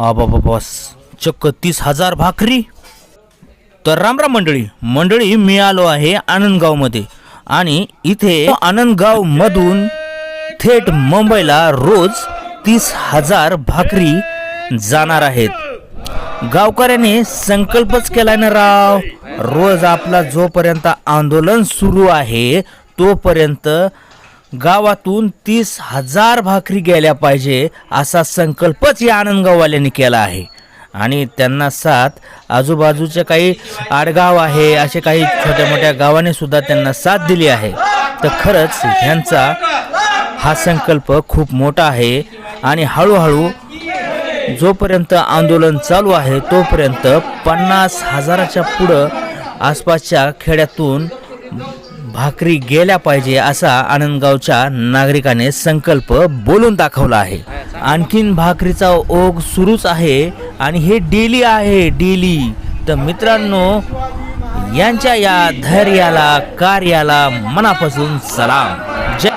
बस चक्क तीस हजार भाकरी. तर रामराम मंडळी मंडळी मी आलो आहे आनंदगावमध्ये. आणि इथे आनंदगावमधून थेट मुंबईला रोज तीस हजार भाकरी जाणार आहेत. गावकऱ्याने संकल्पच केला ना राव रोज आपला जोपर्यंत आंदोलन सुरू आहे तोपर्यंत गावातून तीस हजार भाकरी गेल्या पाहिजे असा संकल्पच या आनंदगाववाल्यांनी केला आहे. आणि त्यांना साथ आजूबाजूचे काही आडगाव आहे असे काही छोट्या मोठ्या गावाने सुद्धा त्यांना साथ दिली आहे. तर खरंच ह्यांचा हा संकल्प खूप मोठा आहे. आणि हळूहळू जोपर्यंत आंदोलन चालू आहे तोपर्यंत पन्नास हजाराच्या पुढं आसपासच्या खेड्यातून भाकरी गेल्या पाहिजे असा आनंदगावच्या नागरिकाने संकल्प बोलून दाखवला आहे. आणखीन भाकरीचा ओघ सुरूच आहे आणि हे डेली आहे डेली. तर मित्रांनो यांच्या या धैर्याला कार्याला मनापासून सलाम. जय